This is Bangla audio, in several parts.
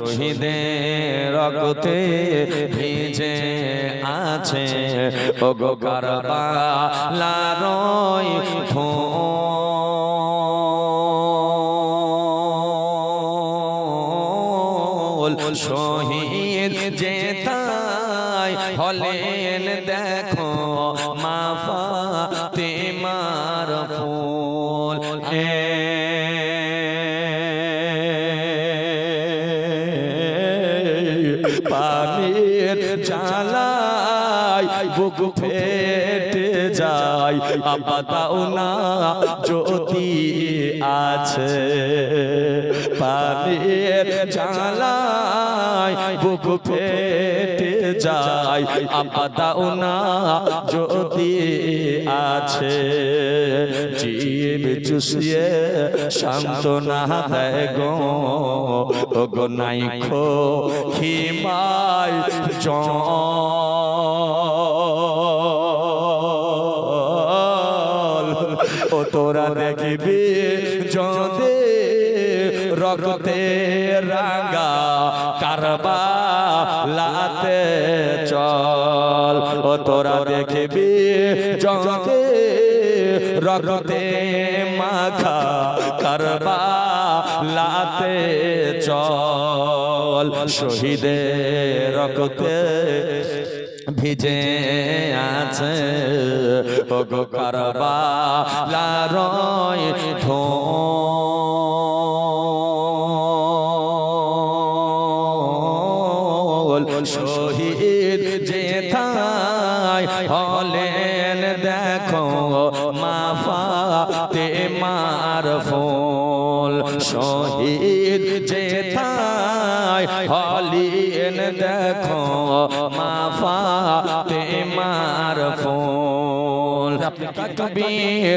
শহীদের রক্তে ভিজে আছে। ওগো কারবালারই ফুল আপাতাও না জ্যোতি আছে। পানির জ্বালাই বুক ফেটে যায়। আপাতাও না জ্যোতি আছে। জীব চুষিয়ে সান্ত্বনা দেয় গো। গো নাই খো হিমায় জল তোরা দেখবি যদি রক্তে রাঙ্গা কারবা লাতে চল। ও তোরা দেখবি যদি রক্তে মাখা কারবা লাতে চল। শহীদের রক্তে ভিজে আছে। ওগো কারবা লারয় ঢোল।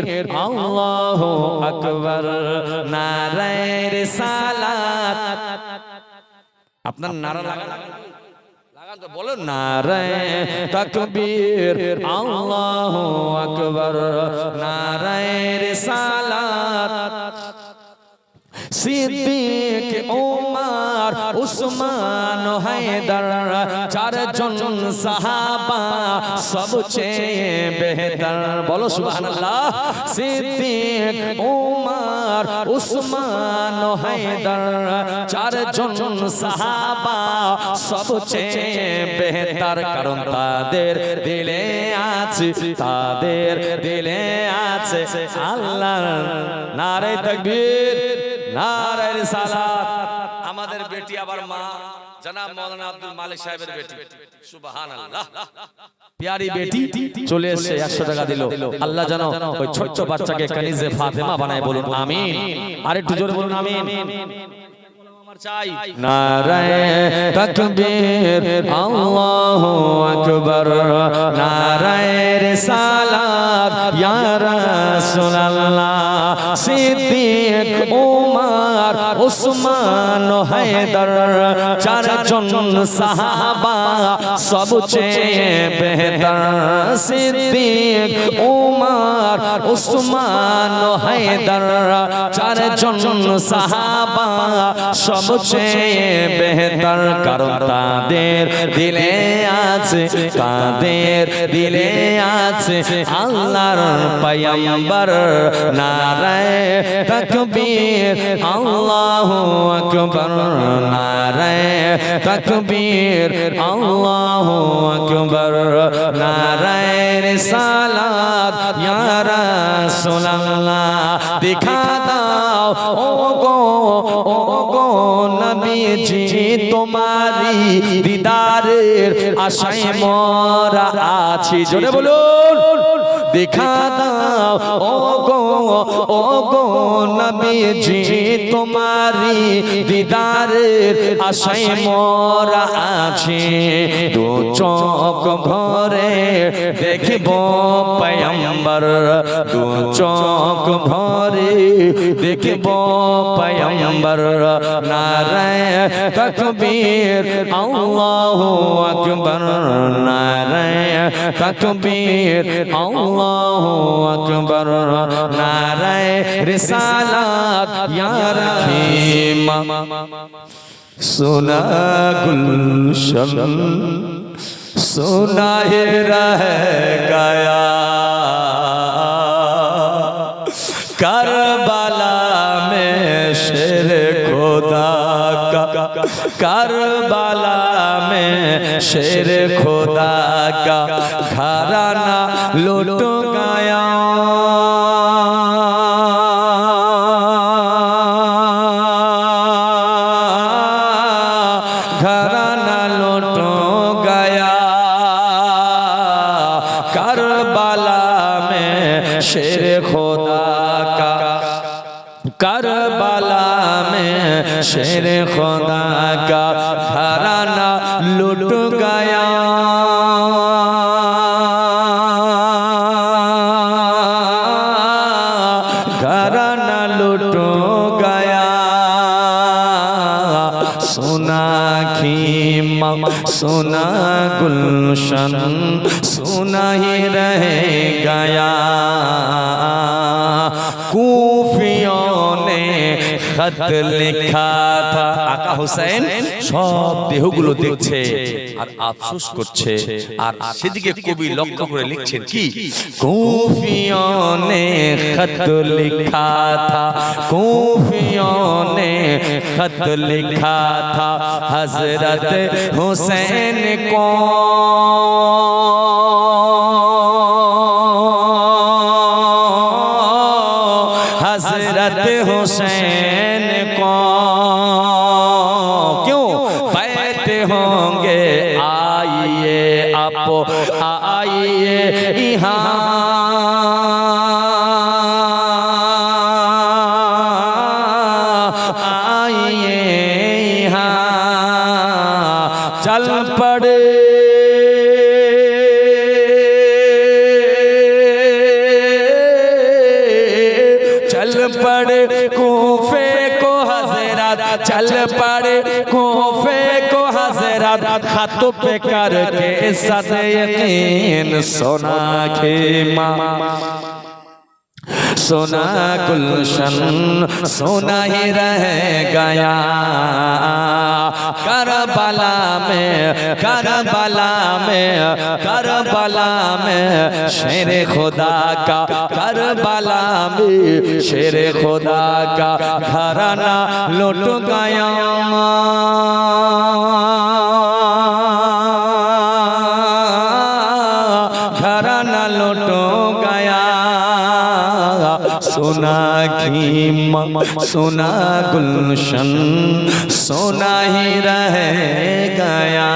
তকবীর আল্লাহ আকবর। নারায়ণ সালাত। আপনার নারা লাগান। বলো তো, বলুন নারায় তকবীর। আল্লাহ আকবর। নারায়ের সালাত। সিদ্দিক ওমর উসমান হায়দার, চারজন সাহাবা সবচেয়ে বেহতর। বলো সুবহানাল্লাহ, সিদ্দিক ওমর উসমান হায়দার, চারজন সাহাবা সবচেয়ে বেহতর। কারণ তাদের দিলে আছে, তাদের দিলে আছে আল্লাহর নারে তাকবীর। নারায় সালাত। আমাদের বেটি আবার মা জনাব মৌলানা আব্দুল মালিক সাহেবের বেটি। সুবহানাল্লাহ। প্যারি বেটি চলে এসেছে একশো টাকা দিল। আল্লাহ জানো ওই ছোট্ট বাচ্চাকে কানিজে ফাতেমা বানায় বলুন আমিন। আর একটু জোরে বলুন আমিন। নারায় তকবীর আল্লাহু আকবার। নারায় সালাত ইয়া রাসূলুল্লাহ সিদ্দিক উসমান হায়দার, চারজন সাহাবা সবচেয়ে বেহতর সিদ্দিক উমর উসমান হায়দার, চারজন সাহাবা সবচেয়ে বেহতর কারণ তাদের দিলে আছে, তাদের দিলে আছে আল্লাহর পয়ম্বর নারায় তকবীর, আল্লাহু আকবার নারায় তকবীর, আল্লাহু আকবার নারায় রিসালাত, ইয়া রাসূলুল্লাহ, দেখা দাও ও গো ও গো নবীজি তোমারি দিদারের আশায় মরা আছি। জোরে বলুন, দেখা দাও ও ও গো নবীজি, তোমারি দিদারের আশায় মরা আছে। দু চোখ ভরে দেখব পয়ম্বর। দু চোখ ভরে দেখব পয়ম্বর। নারায় তকবীর, আল্লাহু আকবার। নারায় তকবীর, আল্লাহু আকবার। নারায় नारे रिसालत यार। सोना गुलशन। सोना रह गया। करबला में शेर खोदा का। करबला में शेर खोदा का। घराना लुटू शेर खुदा का घराना लूट गया घराना लूट गया सोना खीमा सोना गुलशन सोना ही খত লেখা থা আকা হোসেন সব দেহগুলো দেখছে আর আফসোস করছে। আর সেদিকে কবি লক্ষ্য করে লিখছেন কি? খত লিখা থা কুফিয়ো নে خط لکھا हजरत खत पे करके सद यकीन सोना खेमा सोना गुलशन सोना ही रह गया करबला में करबला में करबला में शेर खुदा का करबला में शेर खुदा का घराना लुट गया सोना की सोना गुलशन, सोना ही रह गया।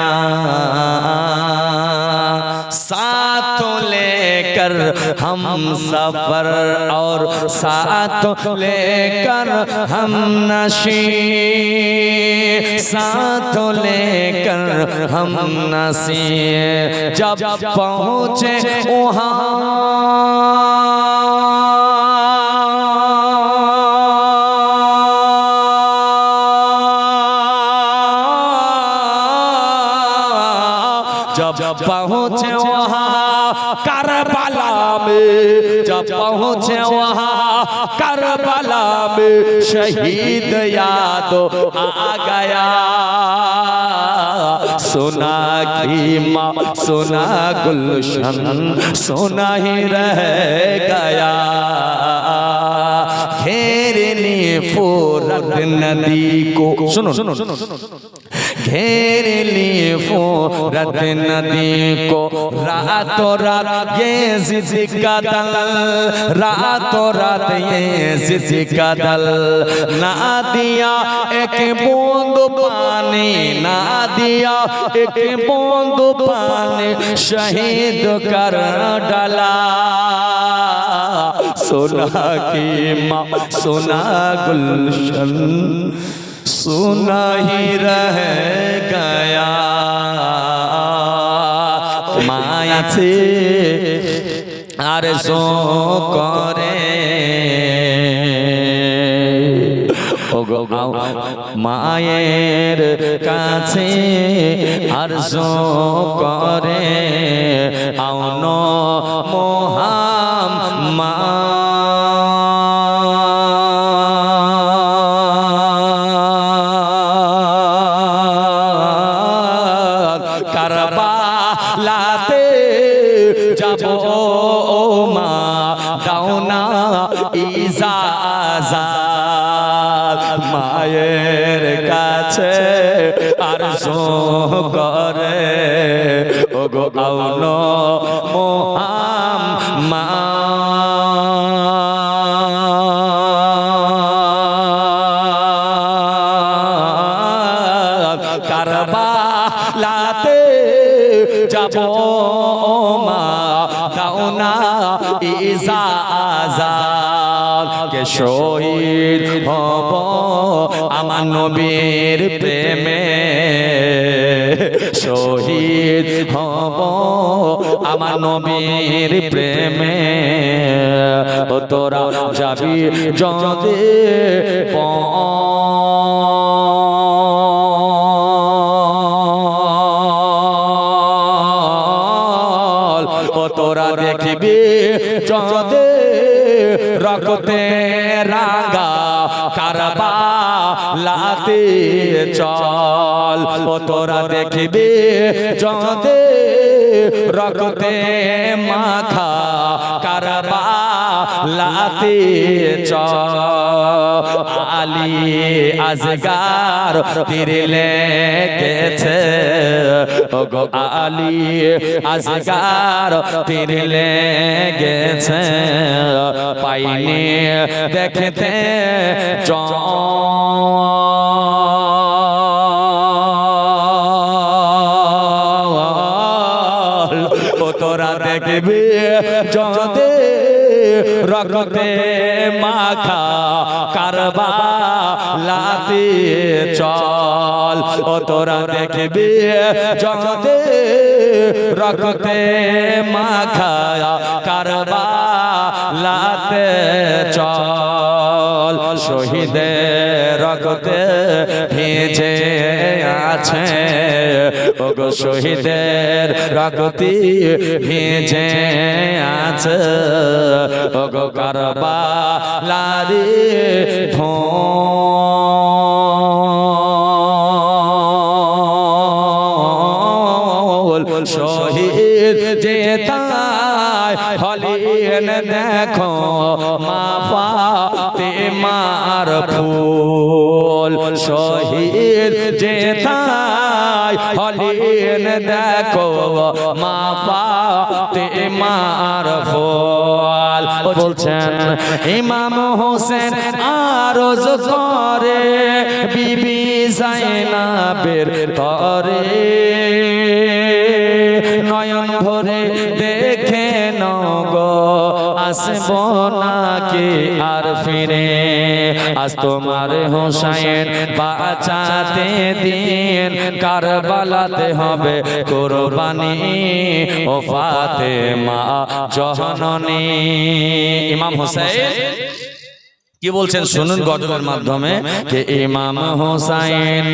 साथ लेकर हम सफ़र और साथ लेकर हम नशी। साथ लेकर हम नसी जब पहुँचे वहाँ शहीद याद आ गया सोना की माँ सोना गुलशन सोना ही रह गया घेरनी फोरत नदी को सुनो सुनो सुनो घेर लिए फोरत नदी को रातों रात ये जिद का दल रातों रात ये जिद का दल ना दिया एक बूंद पानी ना दिया एक बूंद पानी शहीद कर डाला सोना की माँ सोना गुलशन सोना ही रह गया माया से আরজো করে ওগো আও মায়ের কাছে আরজো করে আউন লাতে ও গো আউন কারবা লাতে যাব মা দাও না ইজাজাত কে শহীদ হব আমার নবীর প্রেমে। শহীদ হব আমার নবীর প্রেমে। তোরা যাবি যদি তোরা দেখবি যদি রক্তে রাগা কারবা লাতে চল। ও তোরা দেখবি যদি রক্তে মাখা কারবা লাতে চল। আলী আজগার তীর লেগেছে ও গো আলী আজগার তীর লেগেছে পাইনি দেখতে ও তোরা দেখবি যদি রক্তে মাখা কারবা চল, ও তোরা দেখবি যদি রক্তে মাখা কারবা লাতে চল। শহীদের রক্তে ভিজে আছে, ওগো শহীদের রক্তি ভিজে আছে, ওগো কারবা লারি ঢোল। দেখো মা পাতে মার ফুল বলছেন, ইমাম হোসেন আরজ করে বিবি জাইনাবের তরে। নয়ন ভরে দেখে নগ, আসব নাকি আর ফিরে? আজ তোমার হোসাইন বাঁচাতে দিন কারবালাতে হবে কোরবানি ও ফাতে মা জহননী। ইমাম হোসেন কি বলছেন? শুনুন গজলের মাধ্যমে যে ইমাম হোসাইন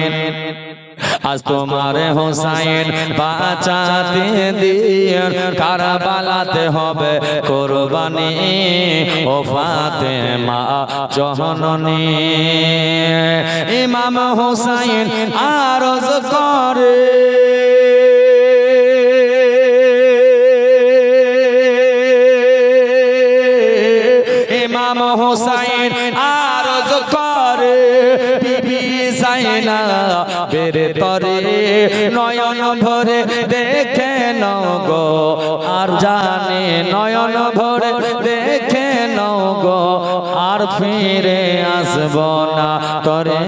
আজ তোমার হোসাইন বাঁচাতে দিন কারবালাতে হবে কোরবানি ও ফাতে মা জহননী। ইমাম হোসাইন আরজ করে। ইমাম হোসাইন আরজ করে। বিবি জাইনা বেরে তরে নয়ন ভরে দেখে নগো আর জানে নয়ন ভরে দেখে নগো আর ফিরে আসব না। তরে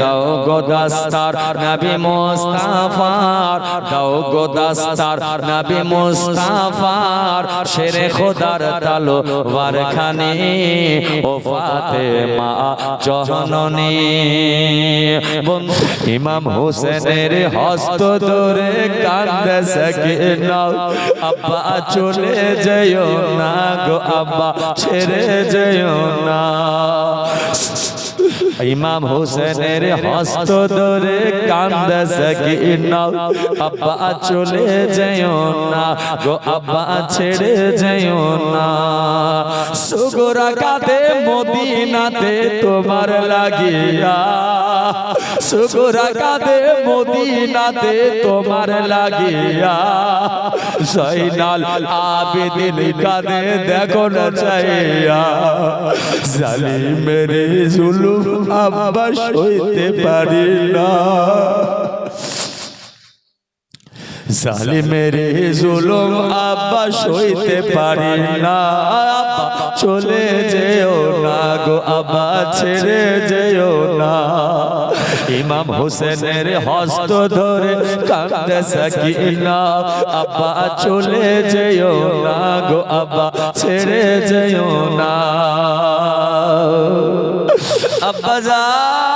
দাও গো দাস্তার নবী মুস্তাফার। দাও গো দাস্তার নবী মুস্তাফার। শেরে খোদার তালো ওয়ারখানি ও ফাতেমা জহননী। ইমাম হোসেনের হস্ত ধরে কান্দে সকিনা আব্বা, চলে যেও না গো আব্বা, ছেড়ে যেও না। ইমাম হোসেনের হস্ত ধরে কান্দে সকিনা আব্বা চলে যেও না গো আব্বা ছেড়ে যেও না। সুগরা কাঁদে মদিনাতে তোমার লাগিয়া। সুগরা কাঁদে মদিনাতে তোমার লাগিয়া। জয়নাল আবেদিন কাঁদে দেখো না চাইয়া। জালিমের জুলুম আব্বা সইতে পারি না। জালিমের জুলুম আব্বা সইতে পারি না। চলে যেও না গো আব্বা ছেড়ে যেও না। ইমাম হোসেনের হস্ত ধরে কান্দে সাকিনা আব্বা, চলে যেও না গো আব্বা, ছেড়ে যেও না। আব্বা যান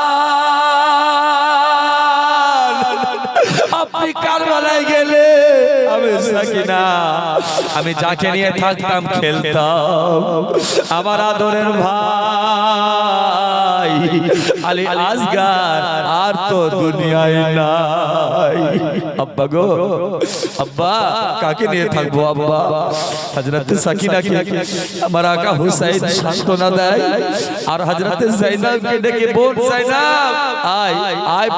আমি সাকিনা আমি যাকে নিয়ে থাকতাম খেলতাম। আমার আদরের ভাই আলী আসগার আর তো দুনিয়ায় নাই। আব্বা গো আব্বা কাকে নিয়ে থাকব আব্বা? হজরত সাকিনাকে আমার আকা হুসাইন সান্ত্বনা দেয়। আর ডেকে বোন জাইনাব। আয় আয়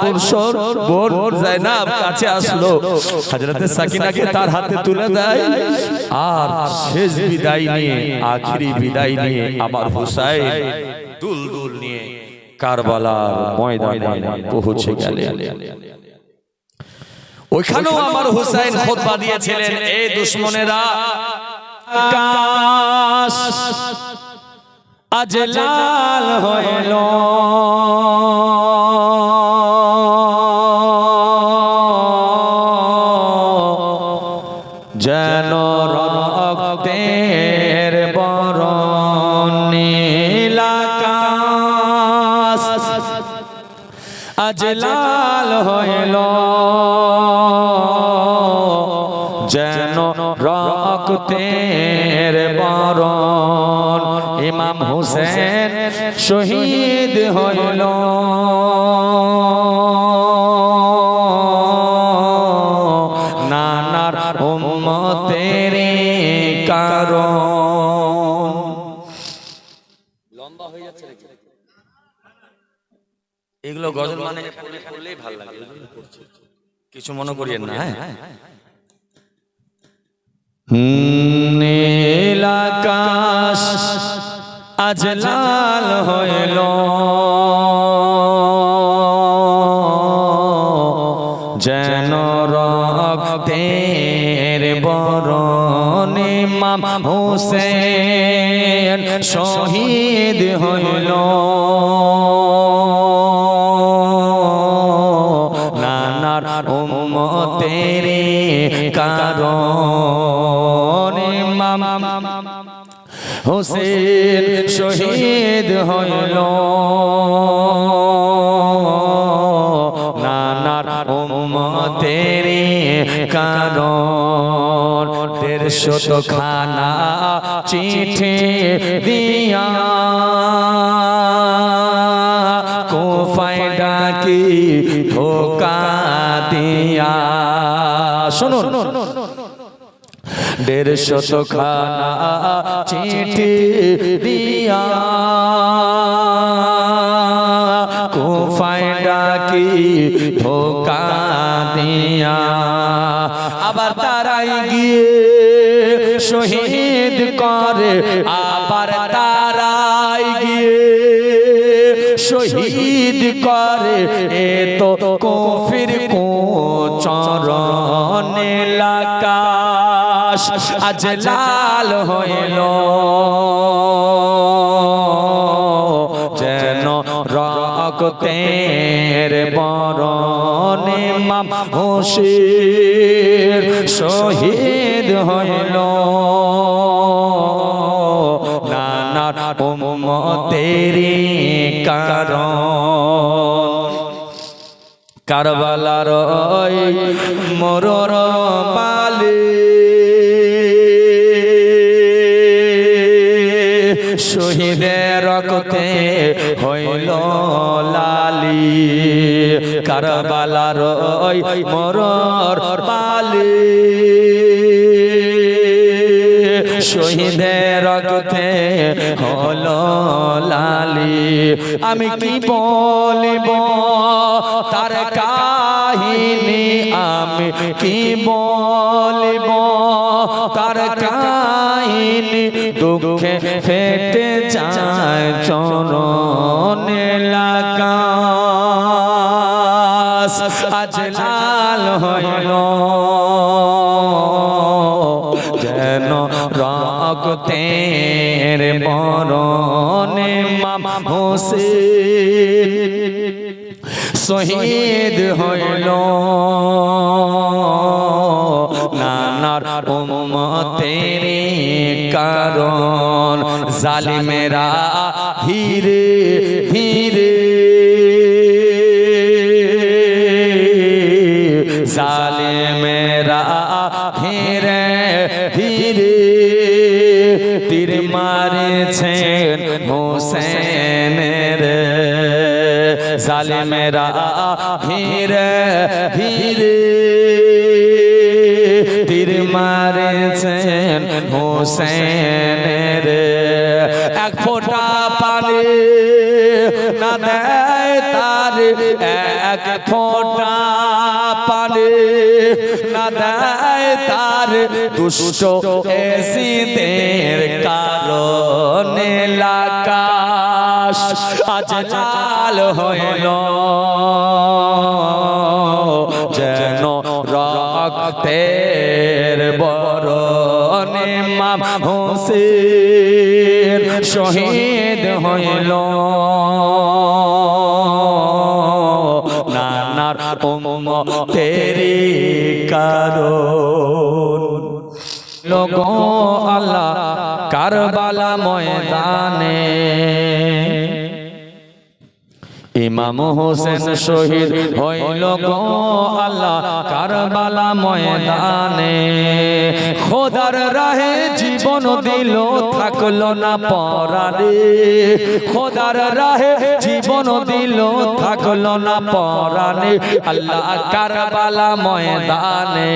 বোন বোন জাইনাব কাছে আসলো। হজরত সাকিনাকে তার হাতে তুলে দেয়। আর শেষ বিদায় নিয়ে আখিরি বিদায় নিয়ে আমার হুসাইন দুল দুল নিয়ে কারবালার ময়দানে পৌঁছে গেলেন। ওইখানেও আমার হুসাইন খোদবা দিয়েছিলেন এই দুশ্মনেরা আজ লাল হইল। আজ লাল হইল। যেন রক্তের বরণ। ইমাম হুসেন শহীদ হইল। কিছু মনে করিয়েন না হ্যাঁ। নীল আকাশ আজ লাল হইল। যেন রক্তের বরণে মাম হোসেন শহীদ হইল। হোসেন শহীদ হইল। নানার উম্মতের কারণ দেড়শো তো খানা চিঠি দিয়া কোফায় ডাকি, ধোকা দিয়া। শুনুন। দেড়শো তো খানা চিঠি দিয়া কোফায় ডাকি ধোকা দিয়া। আবার তারাই গিয়ে শহীদ করে। আবার তারাই গিয়ে শহীদ করে। এ তো কফির কো চরণে লাকাশ আজ লাল হইল। যেন রক্তের বরণে মাম হোসের শহীদ হইল। উম্মতেরি কারণ। কারবালার মরর বালে রক্তে হইল লালি। কারবালার ওই মরর পালি। শহীদের রক্তে হলো লালি। আমি কি বলিব? তার কাহিনী আমি কি বলিব? তার কাহিনী দুঃখে ফেটে যায় চরণ লাগাস আজ লাল হইল। যেন রক্তের বরণে মাম হোসেন শহীদ হইল। নানার উম্মতের কারণ। জালিমেরা ধীরে ধীরে জালিমেরা ধীরে ধীরে তীর মারেছেন হোসেনের। জালিমেরা ধীরে ধীরে মারেছেন হোসেনের। এক ফোঁটা পানি না দেয় তার, এক ফোঁটা পানি না দেয় তার। দুষ্ট এসিদের কারণে লাকাশ আজ লাল হইল। যেন রক্তের বরণে মাম হোসেন শহীদ হইল। নানার উম তেরি কারণ। লোক আল্লাহ কারবালা ময়দানে। ইমাম হোসেন শহীদ হইল গো আল্লাহ কারবালা ময়দানে। খোদার রাহে জীবন দিল, থাকল না পরারে খোদার রাহে জীবন দিল, থাকল না পরানে। আল্লাহ কারবালা ময়দানে।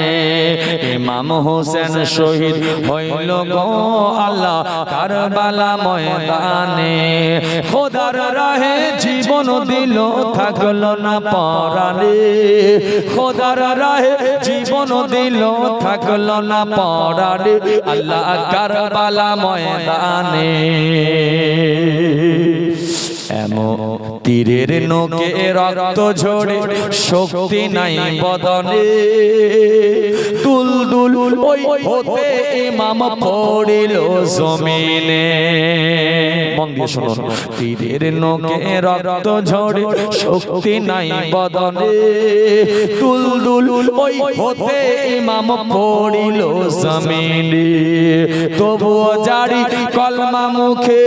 ইমাম হোসেন শহীদ হইল গো আল্লাহ কারবালা ময়দানে। খোদার রাহে জীবন দিল থাকল না পরানে খোদার রাহে জীবন দিল থাকল না পরানে আল্লাহ কারবালা ময়দানে। এমন তীরের নোকে রক্ত ঝরে, শক্তি নাই বদনে। দুল দুল ওই হতে ইমাম পড়িল জমিনে। মন দিয়ে শুনুন তীরের নোকে রক্ত ঝরে, শক্তি নাই বদনে। দুল দুল ওই হতে ইমাম পড়িল জমিনে। তবুও জারি কলমা মুখে।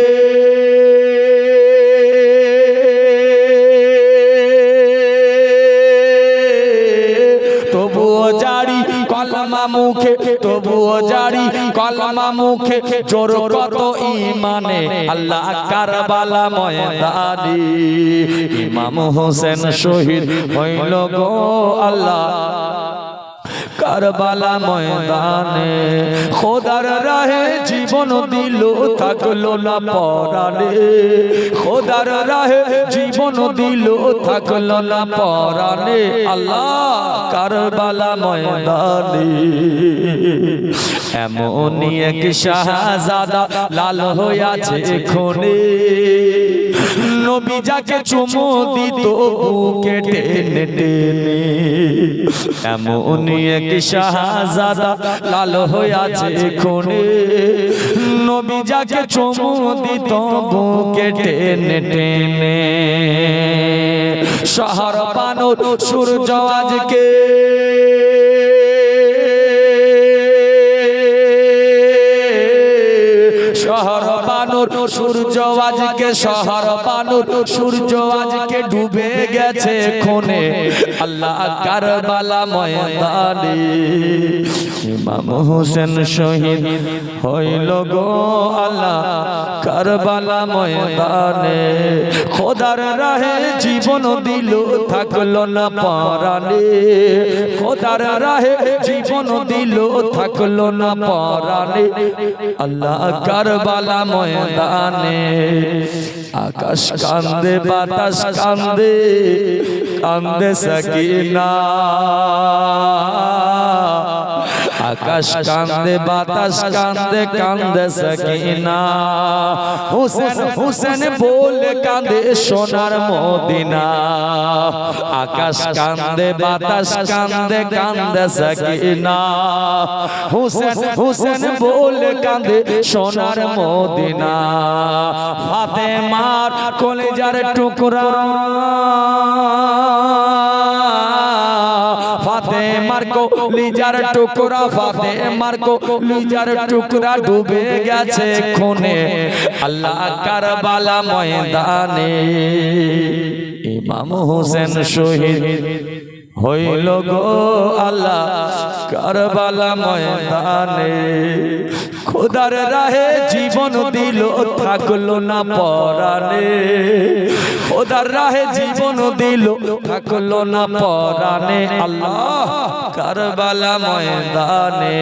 মুখে তবুও জারি, কলমা মুখে জোর কত ইমানে আল্লাহ কারবালা ময়দানি ইমাম হোসেন শহীদ হইল গো আল্লাহ। কারবালা ময়দানে। খোদার রাহে জীবন দিল, থাকল না পরানে খোদার রাহে জীবন দিল, থাকল না পরানে আল্লাহ কারবালা ময়দানে। এমনই এক শাহজাদা লাল হইয়াছে খুনে নবী যাকে চুমু দিত, বুকে টেনে টেনে। এমনই এক শাহজাদা লাল হইয়াছে খুনে। নবী যাকে চুমু দিত, বুকে টেনে টেনে। শহর বানর, সূর্য আজকে। বানর, সূর্য আজকে শহর বানুর, সূর্য আজকে ডুবে গেছে খুনে। আল্লাহ কারবালা ময়দানে ইমাম হোসেন শহীদ হইল গো আল্লাহ কারবালা ময়দানে। খোদার রাহে জীবন দিল, থাকল না পরানে খোদার রাহে জীবন দিল, থাকল না পরানে আল্লাহ কারবালা ময়দানে আকাশ কান্দে বাতাস কান্দে কান্দে সকিনা। আকাশ কান্দে, বাতাস কান্দে কান্দে সকিনা। হুসেন হুসেন বলে কান্দে সোনার মদিনা। আকাশ কান্দে, বাতাস কান্দে কান্দে সকিনা। হুসেন হুসেন বলে কান্দে সোনার মদিনা। ফাতেমার কলেজার টুকরা। ফাতেমার কো লিজার টুকরা ফাতে কো লিজার টুকরা ডুবে গেছে খুনে। আল্লাহ কারবালা ময়দানে ইমাম হোসেন শহীদ। হইল গো আল্লাহ কারবালা ময়দানে। খোদার রাহে জীবন দিল, থাকল না পরানে খোদার রাহে জীবন দিল, থাকল না পরানে আল্লাহ কারবালা ময়দানে।